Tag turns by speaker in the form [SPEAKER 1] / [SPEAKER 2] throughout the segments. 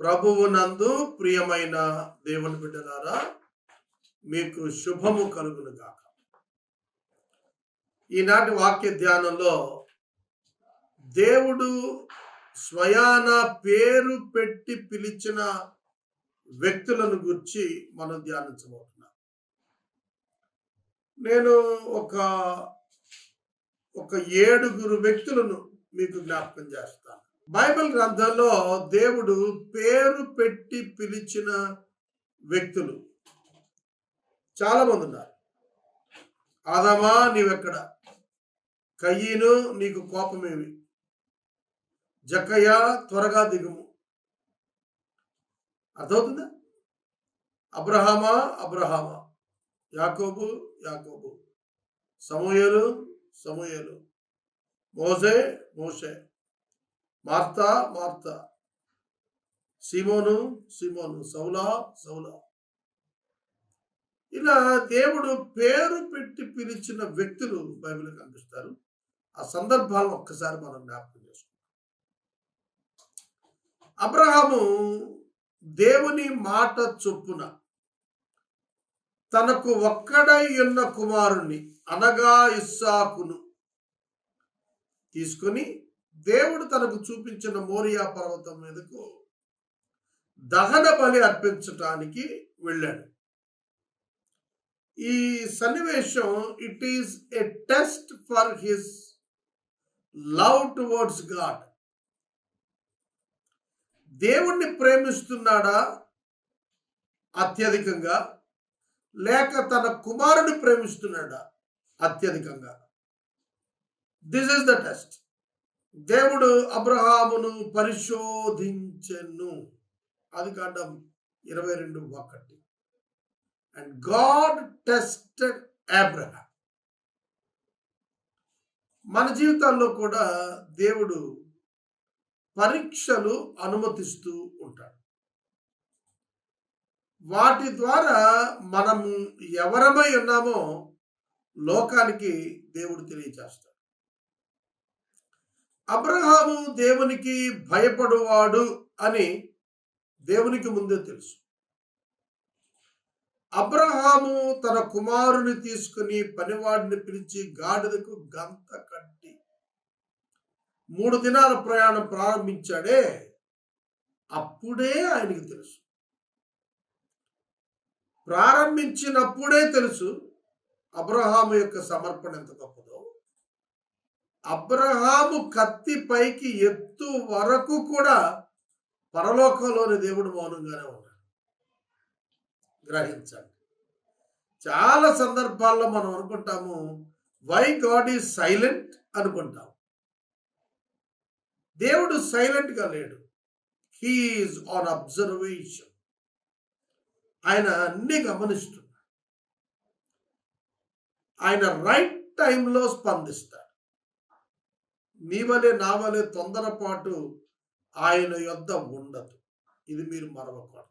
[SPEAKER 1] ప్రభువు నందు ప్రియమైన దేవుని బిడ్డలారా మీకు శుభము కలుగును గాక. ఈనాటి వాక్య ధ్యానంలో దేవుడు స్వయాన పేరు పెట్టి పిలిచిన వ్యక్తులను గురించి మనం ధ్యానించబోతున్నాం. నేను ఒక ఒక ఏడుగురు వ్యక్తులను మీకు జ్ఞాపకం చేస్తాను. బైబిల్ గ్రంథంలో దేవుడు పేరు పెట్టి పిలిచిన వ్యక్తులు. చాలామంది ఉన్నారు. ఆదామా నీవెక్కడ? కయ్యను నీకు కోపమేమి? జక్కయ్య త్వరగా దిగుము. అర్థమవుతుందా? అబ్రహామా అబ్రహామా యాకోబు యాకోబు సమూయలు సమూయలు మోసే మోసే మార్తా మార్తా. సిమోను సిమోను సౌలా సౌలా. ఇలా దేవుడు పేరు పెట్టి పిలిచిన వ్యక్తులు బైబిల్ కనిపిస్తారు. ఆ సందర్భాలను ఒక్కసారి మనం జ్ఞాపకం చేసుకుంటాం అబ్రహాము దేవుని మాట చొప్పున తనకు ఒక్కడై ఉన్న కుమారుణ్ణి అనగా ఇస్సాకును తీసుకొని దేవుడు తనకు చూపించిన మోరియా పర్వతం మీదకు దహన బలి అర్పించటానికి వెళ్ళాడు. ఈ సన్నివేశం it is a test for his love towards God దేవుణ్ణి ప్రేమిస్తున్నాడా? అత్యధికంగా. లేక తన కుమారుని ప్రేమిస్తున్నాడా? అత్యధికంగా. దిస్ ఇస్ ద టెస్ట్ దేవుడు అబ్రహామును పరిశోధించెను. అది కాండం ఇరవై రెండు ఒకటి. అండ్ గాడ్ టెస్టెడ్ అబ్రహాం మన జీవితాల్లో కూడా దేవుడు పరీక్షలు అనుమతిస్తూ ఉంటాడు. వాటి ద్వారా మనం ఎవరమై ఉన్నామో లోకానికి దేవుడు తెలియజేస్తాడు అబ్రహాము దేవునికి భయపడువాడు అని దేవునికి ముందే తెలుసు. అబ్రహాము తన కుమారుని తీసుకుని పనివాడిని పిలిచి గాడిదకు గంత కట్టి మూడు దినాల ప్రయాణం ప్రారంభించాడే అప్పుడే ఆయనకి తెలుసు. ప్రారంభించినప్పుడే తెలుసు అబ్రహాము యొక్క సమర్పణ ఎంత గొప్పదో. అబ్రహాము కత్తి పైకి ఎత్తు వరకు కూడా పరలోకంలోని దేవుడు మౌనంగానే ఉన్నాడు. గ్రహించండి. చాలా సందర్భాల్లో మనం అనుకుంటాము వై గాడ్ ఈజ్ సైలెంట్ అనుకుంటాం దేవుడు సైలెంట్గా లేడు. హీఈస్ ఆన్ అబ్జర్వేషన్ ఆయన అన్ని గమనిస్తున్నాడు. ఆయన రైట్ టైంలో స్పందిస్తాడు. నీ వలె నా వలె తొందరపాటు ఆయన యొద్ద ఉండదు. ఇది మీరు మరవకూడదు.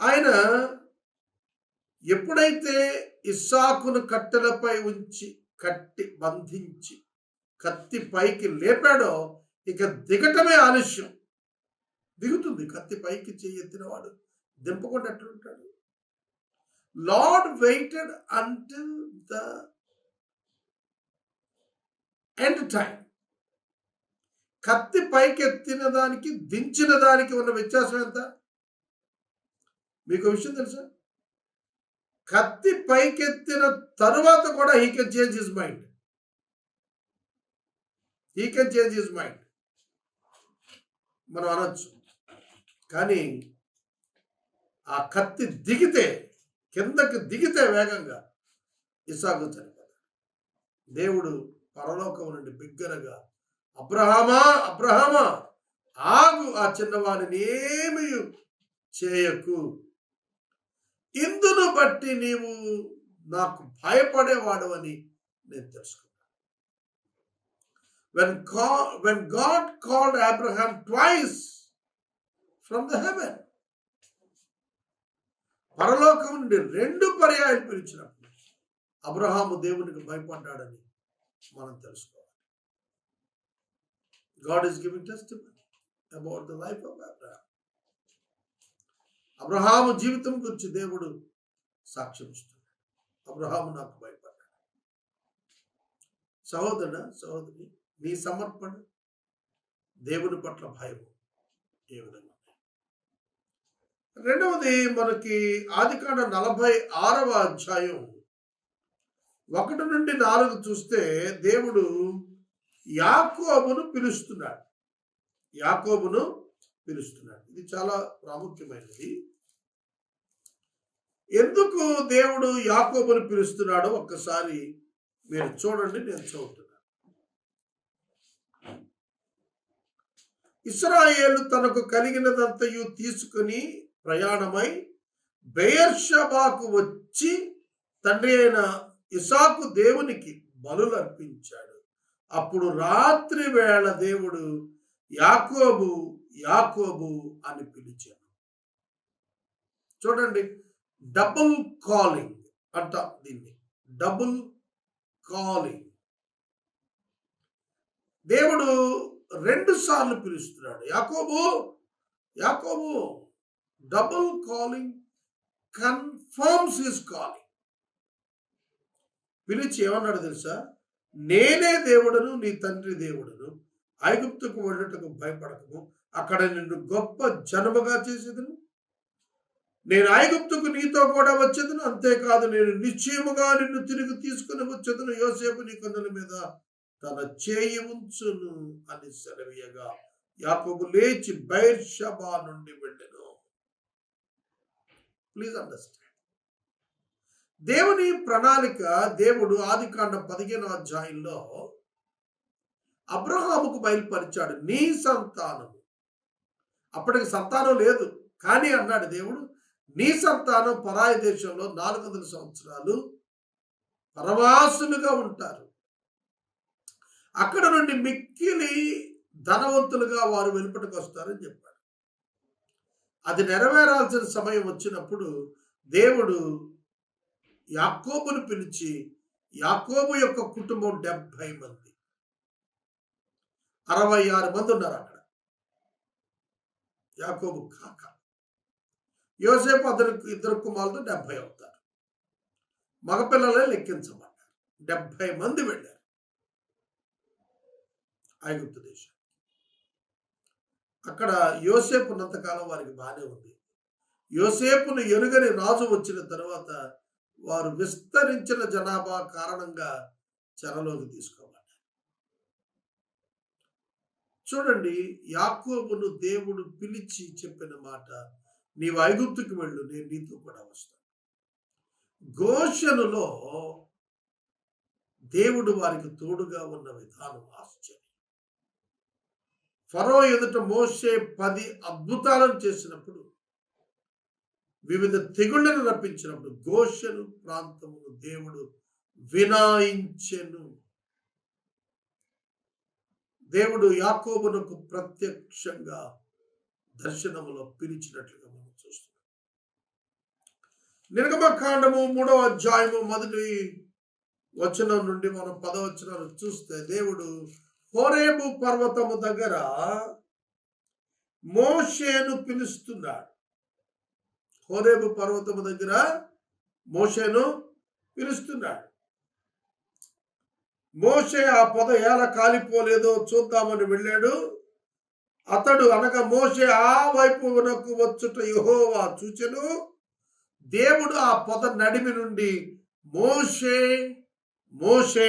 [SPEAKER 1] ఆయన ఎప్పుడైతే ఇస్సాకును కట్టెలపై ఉంచి కట్టి బంధించి కత్తి పైకి లేపాడో ఇక దిగటమే ఆలస్యం. దిగుతుంది. కత్తి పైకి చెయ్యి ఎత్తినవాడు దింపకుండా ఎట్లుంటాడు? Lord waited until the end time కత్తి పైకి ఎత్తిన దానికి దించిన దానికి ఉన్న వ్యత్యాసం ఎంత? మీకు విషయం తెలుసా? కత్తి పైకెత్తిన తరువాత కూడా he can change his mind he can change his mind మనం అనొచ్చు. కానీ ఆ కత్తి దిగితే కిందకి దిగితే వేగంగా ఇసాగుతారు చనిపోతాడు దేవుడు పరలోకం నుండి బిగ్గరగా అబ్రహమా అబ్రహమా ఆగు ఆ చిన్నవాడిని ఏమి చేయకు. ఇందును బట్టి నీవు నాకు భయపడేవాడు అని నేను తెలుసుకున్నాను. వెన్ కా when God called Abraham twice from the heaven పరలోకం నుండి రెండు పర్యాయాలు పిలిచినప్పుడు అబ్రహాము దేవునికి భయపడ్డాడని మనం తెలుసుకోవాలి. God is giving test about the life of Abraham Abraham జీవితం గురించి దేవుడు సాక్ష్యం ఇస్తున్నాడు. అబ్రహాము నాకు భయపడ్డాడు. సహోదరుడు సహోదరి నీ సమర్పణ దేవుని పట్ల భయం ఏ విధంగా రెండవది మనకి ఆదికాండ నలభై ఆరవ అధ్యాయం ఒకటి నుండి నాలుగు చూస్తే దేవుడు యాకోబును పిలుస్తున్నాడు. యాకోబును పిలుస్తున్నాడు. ఇది చాలా ప్రాముఖ్యమైనది. ఎందుకు దేవుడు యాకోబును పిలుస్తున్నాడో ఒక్కసారి మీరు చూడండి నేను చదువుతున్నాను ఇస్రాయేలు తనకు కలిగినదంతయు తీసుకుని ప్రయాణమై బెయర్షబాకు వచ్చి తండ్రి అయిన ఇసాకు దేవునికి బలులర్పించాడు. అప్పుడు రాత్రి వేళ దేవుడు యాకోబు యాకోబు అని పిలిచాడు. చూడండి డబుల్ కాలింగ్ అంట దీన్ని. Double calling. దేవుడు రెండు సార్లు పిలుస్తున్నాడు. యాకోబు యాకోబు double calling confirms his calling. పిలిచి ఏమన్నాడు తెలుసా? నేనే దేవుడను నీ తండ్రి దేవుడను. ఐగుప్తుకు వెళ్ళటకు భయపడకము. అక్కడ నిన్ను గొప్ప జనముగా చేసేదను. నేను ఐగుప్తుకు నీతో కూడా వచ్చేదను. అంతేకాదు నేను నిశ్చయముగా నిన్ను తిరిగి తీసుకుని వచ్చేదను. యోసేపు నీ కొందల మీద తన చేయి ఉంచును అని సెలవీయగా యాపకు లేచి బైర్షబా నుండి వెళ్ళను. ప్లీజ్ అండర్స్టాండ్ దేవుని ప్రణాళిక దేవుడు ఆదికాండ పదిహేను అధ్యాయంలో అబ్రహాముకు బయలుపరిచాడు నీ సంతానం అప్పటికి సంతానం లేదు కానీ అన్నాడు దేవుడు నీ సంతానం పరాయి దేశంలో నాలుగు వందల సంవత్సరాలు పరవాసులుగా ఉంటారు. అక్కడ నుండి మిక్కిలి ధనవంతులుగా వారు వెలుపటికి వస్తారని చెప్పాడు. అది నెరవేరాల్సిన సమయం వచ్చినప్పుడు దేవుడు యాకోబును పిలిచి యాకోబు యొక్క కుటుంబం డెబ్బై మంది. అరవై ఆరు మంది ఉన్నారు అక్కడ. యాకోబు కాక. యోసేపు అతని ఇద్దరు కుమారులతో డెబ్బై అవుతారు. మగపిల్లలే లెక్కించబడ్డారు. డెబ్బై మంది వెళ్ళారు. ఐగుప్తు దేశం. అక్కడ యోసేపు ఉన్నంతకాలం వారికి బాగానే ఉంది. యోసేపును ఎరుగని రాజు వచ్చిన తర్వాత వారు విస్తరించిన జనాభా కారణంగా చెరలోకి తీసుకోబడ్డారు. చూడండి యాకోబును దేవుడు పిలిచి చెప్పిన మాట నీవు ఐగుప్తుకి వెళ్ళు నేను నీతో కూడా వస్తాను. గోషనులో దేవుడు వారికి తోడుగా ఉన్న విధానం ఆశ్చర్యం. ఫరో ఎదుట మోసే పది అద్భుతాలను చేసినప్పుడు వివిధ తెగుళ్ళను రప్పించినప్పుడు గోషను ప్రాంతమును దేవుడు వినాయించెను. దేవుడు యాకోబునకు ప్రత్యక్షంగా దర్శనములో పిలిచినట్లుగా మనం చూస్తున్నాం. నిర్గమకాండము మూడవ అధ్యాయము మొదటి వచనం నుండి మనం పదవచనాలు చూస్తే దేవుడు హోరేబు పర్వతము దగ్గర మోషేను పిలుస్తున్నాడు. హోరేబు పర్వతము దగ్గర మోషేను పిలుస్తున్నాడు. మోషే ఆ పొద ఎలా కాలిపోలేదో చూద్దామని వెళ్ళాడు. అతడు అనగా మోషే ఆ వైపునకు వచ్చుట యహోవా చూచెను. దేవుడు ఆ పొద నడిమి నుండి మోషే మోషే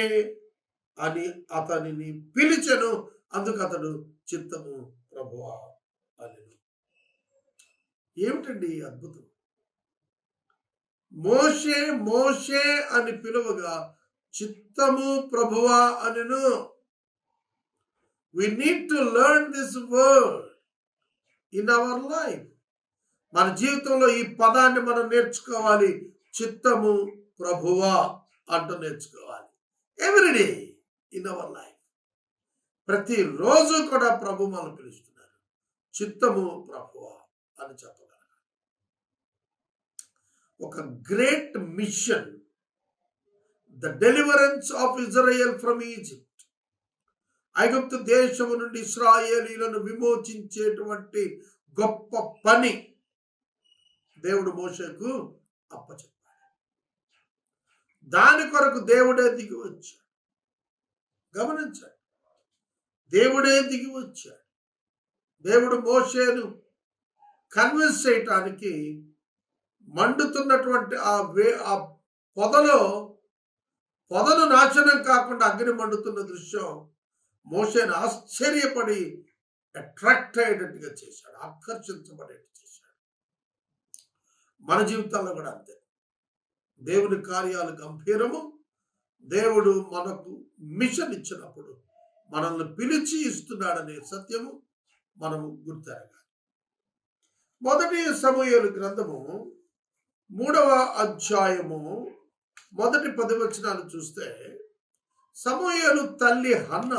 [SPEAKER 1] అని అతనిని పిలిచెను. అందుకు అతడు చిత్తము ప్రభువా అని ఏమిటండి అద్భుతం? మోషే మోషే అని పిలువగా చిత్తము ప్రభువా అనెను. We need to learn this word in our life మన జీవితంలో ఈ పదాన్ని మనం నేర్చుకోవాలి. చిత్తము ప్రభువా అంటూ నేర్చుకోవాలి. ఎవ్రీడే ఇన్ అవర్ లైఫ్ ప్రతిరోజు కూడా ప్రభు మనం పిలుస్తున్నారు చిత్తము ప్రభువా అని చెప్పాలి ఒక great mission. The deliverance of Israel from Egypt ఐగుప్తు దేశము నుండి ఇస్రాయేలీలను విమోచించేటువంటి గొప్ప పని దేవుడు మోసకు అప్పచెప్పాడు. దాని కొరకు దేవుడే దిగి వచ్చాడు. గమనించాడు. దేవుడే దిగి వచ్చాడు. దేవుడు మోషేను కన్విన్స్ చేయటానికి మండుతున్నటువంటి ఆ వే ఆ పొదలో పొదను నాశనం కాకుండా అగ్ని మండుతున్న దృశ్యం మోసేను ఆశ్చర్యపడి అట్రాక్ట్ అయ్యేటట్టుగా చేశాడు ఆకర్షించబడేట్టు చేశాడు. మన జీవితాల్లో కూడా అంతే. దేవుని కార్యాలు గంభీరము. దేవుడు మనకు మిషన్ ఇచ్చినప్పుడు మనల్ని పిలిచి ఇస్తున్నాడనే సత్యము మనము గుర్తెరగాలి. మొదటి సమూహలు గ్రంథము మూడవ అధ్యాయము మొదటి పది వచనాలు చూస్తే సమూహలు తల్లి హన్న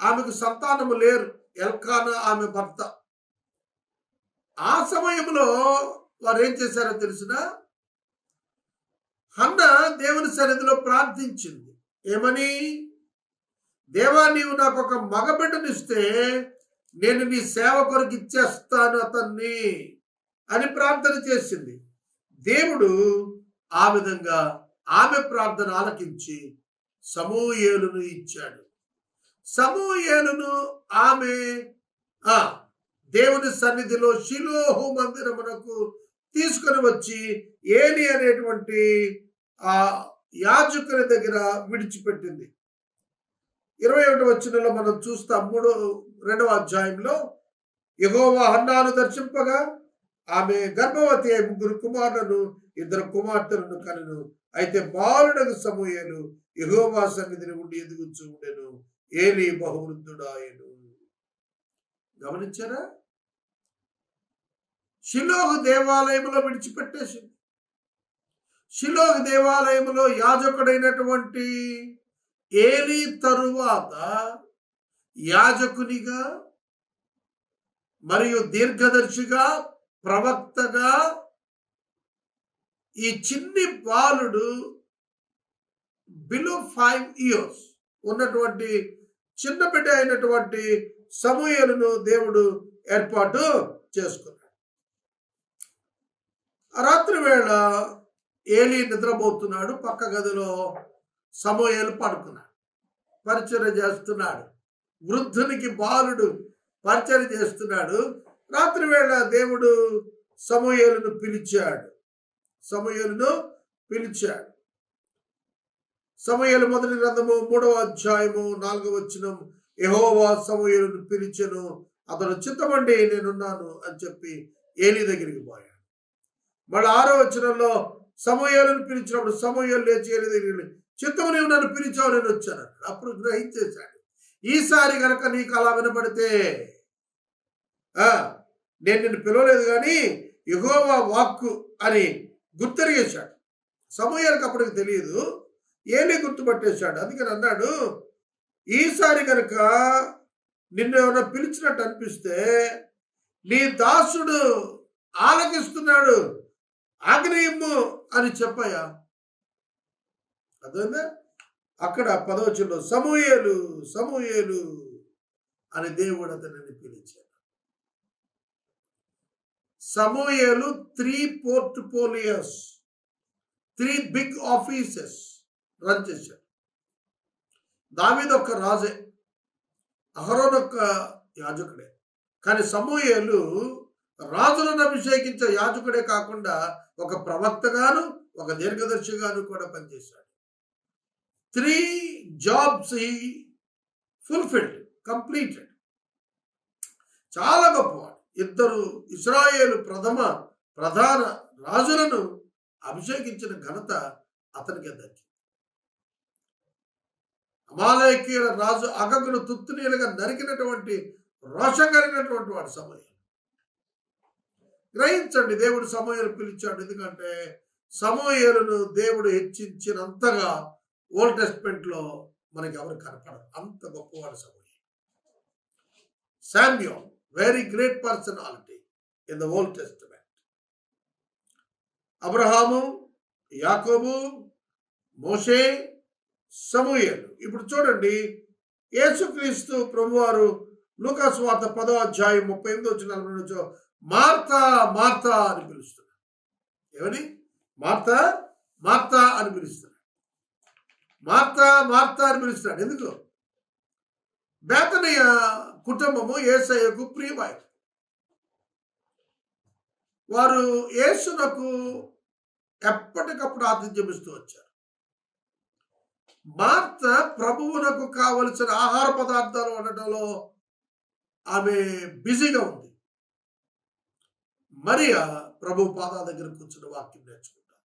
[SPEAKER 1] ఆమెకు సంతానము లేరు ఎల్కాన ఆమె భర్త. ఆ సమయంలో వారు ఏం చేశారో తెలిసిన? హన్న దేవుని సన్నిధిలో ప్రార్థించింది. ఏమని? దేవా నీవు నాకు ఒక మగబిడ్డనిస్తే నేను నీ సేవ కొరకు ఇచ్చేస్తాను అతన్ని అని ప్రార్థన చేసింది. దేవుడు ఆ విధంగా ఆమె ప్రార్థన ఆలకించి సమూయేలును ఇచ్చాడు. సమూయేలును ఆమె ఆ దేవుని సన్నిధిలో శిలోహు మందిరమునకు తీసుకొని వచ్చి ఏలి అనేటువంటి ఆ యాజకుని దగ్గర విడిచిపెట్టింది. ఇరవై ఒకటి వచ్చినలో మనం చూస్తాం మూడో రెండవ అధ్యాయంలో ఎగోవా హన్నాను దర్శింపగా ఆమె గర్భవతి అయి ముగ్గురు కుమారులను ఇద్దరు కుమార్తెలను కలను. అయితే బాలుడకు సమూహలు యెహోవా సన్నిధిని ఉండి ఎదుగుచూ ఉండెను. ఏలి బహువృద్ధుడాయను. గమనించారా? షిలోహు దేవాలయంలో విడిచిపెట్టేసింది. షిలోహు దేవాలయంలో యాజకుడైనటువంటి ఏలి తరువాత యాజకునిగా మరియు దీర్ఘదర్శిగా ప్రవక్తగా ఈ చిన్ని బాలుడు బిలో ఫైవ్ ఇయర్స్ ఉన్నటువంటి చిన్న బిడ్డ అయినటువంటి సమూహలను దేవుడు ఏర్పాటు చేసుకున్నాడు. రాత్రి వేళ ఏలి నిద్రపోతున్నాడు పక్క గదిలో సమూహలు పడుకున్నాడు పరిచయం చేస్తున్నాడు. వృద్ధునికి బాలుడు పరిచయం చేస్తున్నాడు. రాత్రి వేళ దేవుడు సమూహలను పిలిచాడు. సమూహలను పిలిచాడు. సమూహలు మొదటి గ్రంథము మూడవ అధ్యాయము నాలుగవ వచనం యహోవా సమూహలను పిలిచెను అతను చిత్తమండి నేనున్నాను అని చెప్పి ఏలి దగ్గరికి పోయాడు. మళ్ళీ ఆరో వచనంలో సమూహలను పిలిచినప్పుడు సమూహలు లేచి ఏలి దగ్గరికి చిత్తము నీవు నన్ను పిలిచావు నేను వచ్చాను అప్పుడు గ్రహించేశాడు ఈసారి కనుక నీకు అలా వినపడితే నేను నిన్ను పిలవలేదు కానీ ఎగోవా వాక్కు అని గుర్తెరిగేశాడు. సమూహాలకు అప్పటికి తెలియదు. ఏమీ గుర్తుపట్టేశాడు. అందుకని అన్నాడు ఈసారి కనుక నిన్ను ఏమైనా పిలిచినట్టు అనిపిస్తే నీ దాసుడు ఆలకిస్తున్నాడు ఆగ్నేయము అని చెప్పాయా అర్థమైందా? అక్కడ పదవచనంలో సమూహేలు సమూహేలు అని దేవుడు అతనిని పిలిచాడు. సమూయేలు three portfolios three big offices run చేశారు దావిద్ ఒక రాజే అహరోన్ ఒక యాజకుడే. కానీ సమూయేలు రాజులను అభిషేకించే యాజకుడే కాకుండా ఒక ప్రవక్తగాను ఒక దీర్ఘదర్శిగాను కూడా పనిచేశాడు. త్రీ జాబ్స్ ఈ ఫుల్ఫిల్డ్ కంప్లీటెడ్ చాలా గొప్పవాడు. ఇద్దరు ఇస్రాయేలు ప్రథమ ప్రధాన రాజులను అభిషేకించిన ఘనత అతనికే దక్కింది. అమాలయకీయుల రాజు అగగును తుత్తునీలుగా నరికినటువంటి రోషం కలిగినటువంటి వాడు సమయం గ్రహించండి దేవుడు సమయాలు పిలిచాడు. ఎందుకంటే సమూహలను దేవుడు హెచ్చించినంతగా ఓల్డ్ టెస్ట్మెంట్లో మనకి ఎవరు కనపడదు అంత గొప్పవాడు సమూహ Samuel very great personality in the Old Testament అబ్రహాము యాకోబు మోషే సమూయేలు ఇప్పుడు చూడండి యేసుక్రీస్తు ప్రభువారు లూకాస్ వార్త పదో అధ్యాయం ముప్పై ఎనిమిది వచ్చిన నలభై నుంచో మార్తా మార్తా అని పిలుస్తున్నారు. ఏమని? మార్తా మార్తా అని పిలుస్తున్నారు. మార్తా మార్తా అని పిలుస్తున్నాడు ఎందుకు? బేతనయ్య కుటుంబము ఏసయ్యకు ప్రియమైంది వారు యేసునకు ఎప్పటికప్పుడు ఆతిథ్యం ఇస్తూ వచ్చారు. మార్త ప్రభువునకు కావలసిన ఆహార పదార్థాలు వండటంలో ఆమె బిజీగా ఉంది. మరియా ప్రభు పాదాల దగ్గర కూర్చుని వాక్యం నేర్చుకుంటారు.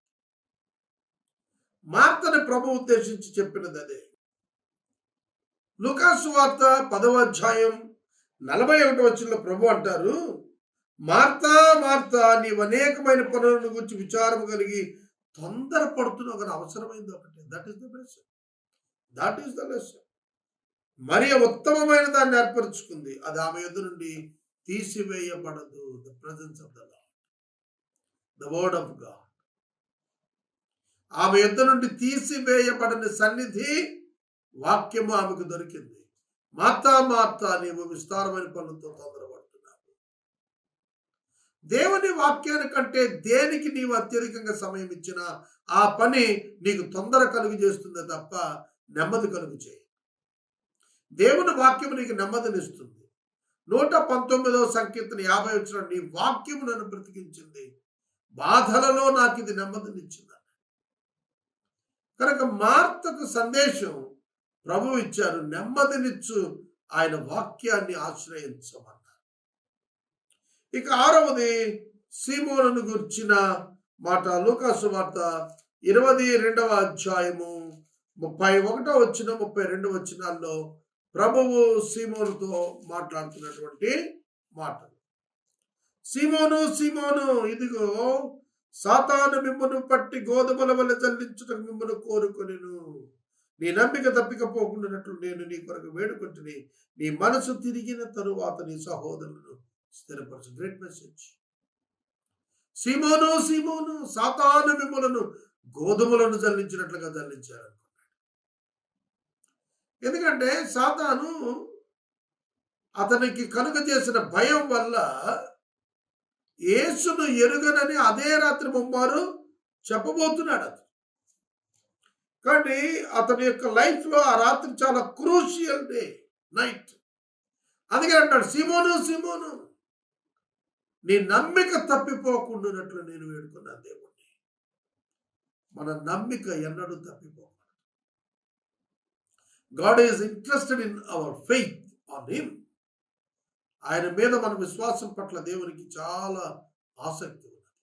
[SPEAKER 1] మార్తని ప్రభు ఉద్దేశించి చెప్పినది అదే. లుకాసు వార్త పదవ అధ్యాయం నలభై ఒకటి వచ్చిన ప్రభు అంటారు మార్తా మార్తా నీవు అనేకమైన పనులను గురించి విచారం కలిగి తొందరపడుతున్న ఒక అవసరమైంది ఒకటి. That is the lesson that is the lesson మరి ఉత్తమమైన దాన్ని ఏర్పరచుకుంది. అది ఆమె ఎదురు నుండి తీసివేయబడదు. The presence of the Lord the word of God ఆమె ఎద్దు నుండి తీసివేయబడని సన్నిధి వాక్యము ఆమెకు దొరికింది. మాతా మాతా నీవు విస్తారమైన పనులతో తొందరపడుతున్నావు. దేవుని వాక్యాన్ని కంటే దేనికి నీవు అత్యధికంగా సమయం ఇచ్చినా ఆ పని నీకు తొందర కలుగు చేస్తుంది తప్ప నెమ్మది కలుగు చేయి దేవుని వాక్యము నీకు నెమ్మదినిస్తుంది నూట పంతొమ్మిదవ సంకీర్తన యాభై వచ్చిన నీ వాక్యము నన్ను బ్రతికించింది. బాధలలో నాకు ఇది నెమ్మదినిచ్చింది కనుక మార్తకు సందేశం ప్రభు ఇచ్చారు నెమ్మదినిచ్చు ఆయన వాక్యాన్ని ఆశ్రయించమన్నారు. ఇక ఆరవది సీమోలను గుర్చిన మాట లూకాసు వార్త ఇరవై రెండవ అధ్యాయము ముప్పై ఒకటో వచ్చిన ముప్పై రెండు వచ్చినాల్లో ప్రభువు సీమోనుతో మాట్లాడుతున్నటువంటి మాటలు. సీమోను సీమోను ఇదిగో సాతాను మిమ్మను పట్టి గోధుమల వల్ల చల్లించుటకు మిమ్మను కోరుకొనిను. నీ నమ్మిక తప్పికపోకుండానట్లు నేను నీ కొరకు వేడుకుంటుని నీ మనసు తిరిగిన తరువాత నీ సహోదరులను స్థిరపరచు. గ్రేట్ మెసేజ్ సీమోను సీమోను సాతాను మిమ్మలను గోధుమలను జల్లించినట్లుగా జల్లించారు ఎందుకంటే సాతాను అతనికి కనుక చేసిన భయం వల్ల యేసును ఎరుగనని అదే రాత్రి ముమ్మారు చెప్పబోతున్నాడు కానీ అతని యొక్క లైఫ్లో ఆ రాత్రి చాలా క్రూషియల్ డే నైట్. అందుకే అంటాడు సిమోను సిమోను నీ నమ్మిక తప్పిపోకుండానట్లు నేను వేడుకున్నా దేవుణ్ణి. మన నమ్మిక ఎన్నడూ తప్పిపోకూడదు. God is interested in our faith on him ఆయన మీద మన విశ్వాసం పట్ల దేవునికి చాలా ఆసక్తి ఉన్నది.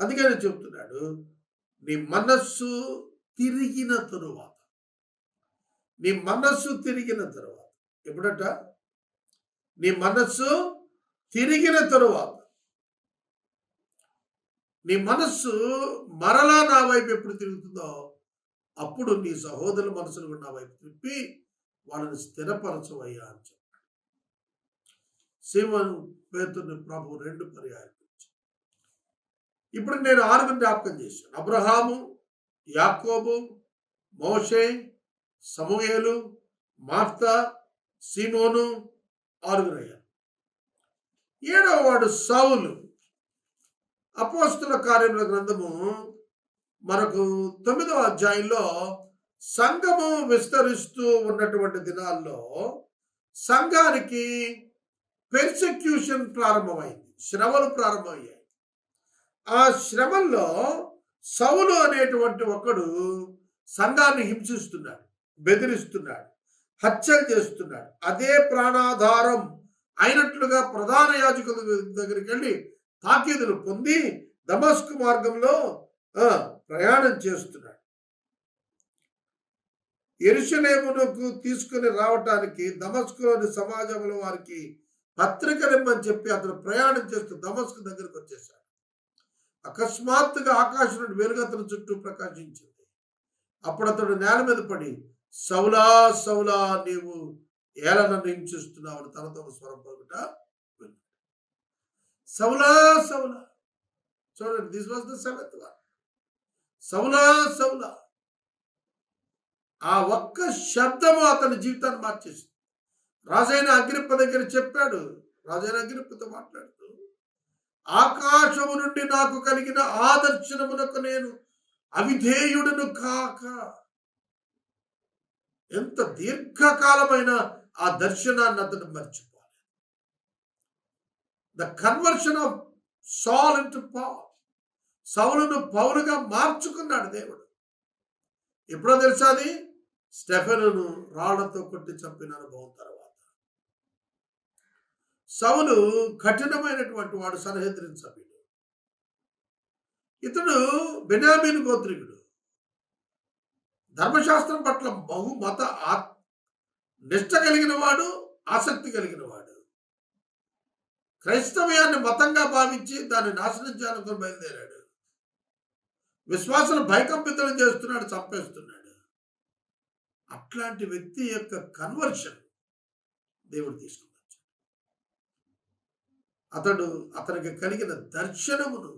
[SPEAKER 1] అందుకని చెప్తున్నాడు నీ మనస్సు తిరిగిన తరువాత. నీ మనస్సు తిరిగిన తరువాత. ఎప్పుడట? నీ మనస్సు తిరిగిన తరువాత. నీ మనస్సు మరలా నా వైపు ఎప్పుడు తిరుగుతుందో అప్పుడు నీ సహోదరుల మనసును కూడా నా వైపు తిప్పి వాళ్ళని స్థిరపరచవయ్యా అని చెప్పాడు. సీమను పేతుని ప్రభు రెండు పర్యాయాలు ఇప్పుడు నేను ఆరుగురు జ్ఞాపకం చేశాను. అబ్రహాము యాకోబు మోషే సమూహేలు మార్త సీమోను ఆరుగురు అయ్యారు ఏడవ వాడు సౌలు. అపోస్తుల కార్యముల గ్రంథము మనకు తొమ్మిదవ అధ్యాయంలో సంఘము విస్తరిస్తూ ఉన్నటువంటి దినాల్లో సంఘానికి పెర్సిక్యూషన్ ప్రారంభమైంది శ్రమలు ప్రారంభమయ్యాయి. ఆ శ్రమల్లో సౌలు అనేటువంటి ఒకడు సంఘాన్ని హింసిస్తున్నాడు బెదిరిస్తున్నాడు హత్యలు చేస్తున్నాడు. అదే ప్రాణాధారం అయినట్లుగా ప్రధాన యాజకుల దగ్గరికి వెళ్ళి తాకీదులు పొంది దమస్క్ మార్గంలో ప్రయాణం చేస్తున్నాడు. ఎరుషలేమునకు తీసుకుని రావటానికి దమస్కులోని సమాజంలో వారికి పత్రికనిమ్మని చెప్పి అతను ప్రయాణం చేస్తూ దమస్క్ దగ్గరకు వచ్చేసాడు అకస్మాత్తుగా ఆకాశం నుండి వెలుగతను చుట్టూ ప్రకాశించింది. అప్పుడు అతడు నేల మీద పడి సౌలా సౌలా నీవు ఏల నన్ను హింసిస్తున్నావు అని తనతో స్వరం పలుకుట సౌలా సౌలా చూడండి this was the seventh one సౌలా సౌలా ఆ ఒక్క శబ్దము అతని జీవితాన్ని మార్చేసింది. రాజైన అగ్రిప్ప దగ్గర చెప్పాడు. రాజైన అగ్రిప్పతో మాట్లాడుతూ ఆకాశము నుండి నాకు కలిగిన ఆదర్శనమునకు నేను అవిధేయుడును కాక. ఎంత దీర్ఘకాలమైన ఆ దర్శనాన్ని అతను మర్చిపోవాలి the conversion of Saul into power సౌలును పౌలుగా మార్చుకున్నాడు దేవుడు. ఎప్పుడో తెలుసా అది? స్టెఫెనును రాళ్ళతో కొట్టి చంపిన అనుభవం తర్వాత. సౌలు కఠినమైనటువంటి వాడు సన్హెద్రిన్ సభ్యుడు. ఇతడు బెనామీన్ గోత్రికుడు. ధర్మశాస్త్రం పట్ల బహుమత ఆత్ నిష్ట కలిగిన వాడు ఆసక్తి కలిగిన వాడు. క్రైస్తవ్యాన్ని మతంగా భావించి దాన్ని నాశనం చేయాలని బయలుదేరాడు. విశ్వాసం భయకంపితం చేస్తున్నాడు చంపేస్తున్నాడు. అట్లాంటి వ్యక్తి యొక్క కన్వర్షన్ దేవుడు తీసుకున్నాడు అతడు అతనికి కలిగిన దర్శనమును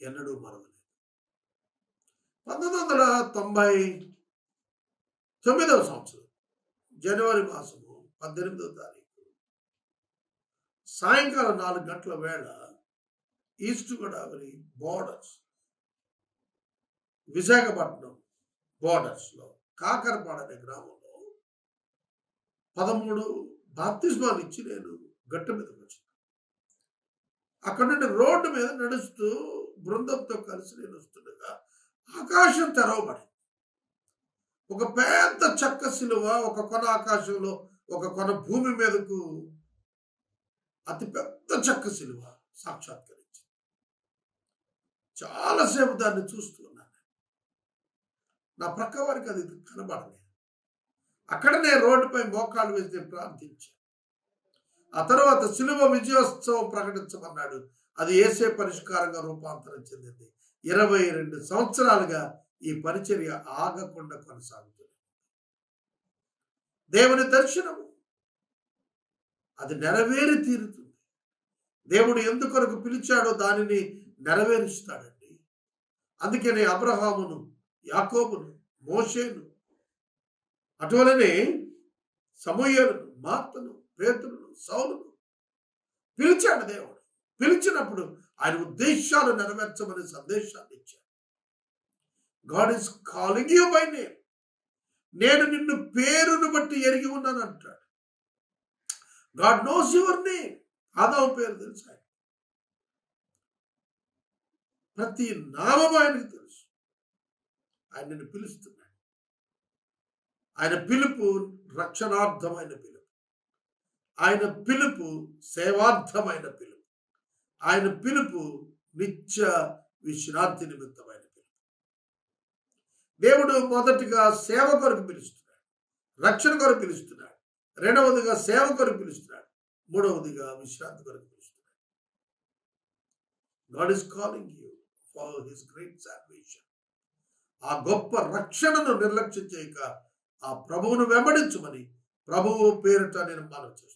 [SPEAKER 1] ఎన్నడూ మరవలేదు. పంతొమ్మిది వందల తొంభై తొమ్మిదవ సంవత్సరం జనవరి మాసము పద్దెనిమిదవ తారీఖు. సాయంకాలం నాలుగు గంటల వేళ ఈస్ట్ గోదావరి బోర్డర్స్ విశాఖపట్నం బోర్డర్స్లో కాకరపాడ అనే గ్రామంలో పదమూడు బాప్తిస్మాలు ఇచ్చి నేను గట్టు మీదకి వచ్చాను. అక్కడ నుండి రోడ్డు మీద నడుస్తూ బృందంతో కలిసి నేను వస్తుండగా ఆకాశం తెరవబడింది. ఒక పెద్ద చెక్క సిలువ ఒక కొన ఆకాశంలో ఒక కొన భూమి మీదకు అతి పెద్ద చెక్క సిలువ సాక్షాత్కరించింది. చాలాసేపు దాన్ని చూస్తూ ఉన్నాను నా ప్రక్క వారికి అది కనబడలేదు. అక్కడనే రోడ్డుపై మోకాలు వేసి నేను ప్రార్థించాను. ఆ తర్వాత సులువ విజయోత్సవం ప్రకటించమన్నాడు. అది ఏసే పరిష్కారంగా రూపాంతరం చెందింది. ఇరవై రెండు సంవత్సరాలుగా ఈ పరిచర్య ఆగకుండా కొనసాగుతుంది. దేవుని దర్శనము. అది నెరవేరి తీరుతుంది. దేవుడు ఎందుకొరకు పిలిచాడో దానిని నెరవేరుస్తాడండి. అందుకనే అబ్రహామును యాకోబును మోషేను అటువలనే సమూహను మాతను పేతులను సౌలు పిలిచాడు దేవుడు. పిలిచినప్పుడు ఆయన ఉద్దేశాలు నెరవేర్చమని సందేశాన్ని ఇచ్చాడు. God is calling you by name నేను నిన్ను పేరును బట్టి ఎరిగి ఉన్నాను అంటాడు. గాడ్ నోస్ యువర్ నేమ్ ఆదావు పేరు తెలుసు ఆయన ప్రతి నామం ఆయనకు తెలుసు. ఆయన నిన్ను పిలుస్తున్నాడు. ఆయన పిలుపు రక్షణార్థమైన పిలుపు. ఆయన పిలుపు సేవార్థమైన పిలుపు. ఆయన పిలుపు నిత్య విశ్రాంతి నిమిత్తమైన పిలుపు. దేవుడు మొదటిగా సేవ కొరకు పిలుస్తున్నాడు. రక్షణ కొరకు పిలుస్తున్నాడు. రెండవదిగా సేవ కొరకు పిలుస్తున్నాడు. మూడవదిగా విశ్రాంతి కొరకు పిలుస్తున్నాడు. God is calling you follow his great salvation ఆ గొప్ప రక్షణను నిర్లక్ష్యం చేయక ఆ ప్రభువును వెంబడించమని ప్రభువు పేరిట నేను మనం చేస్తున్నాను.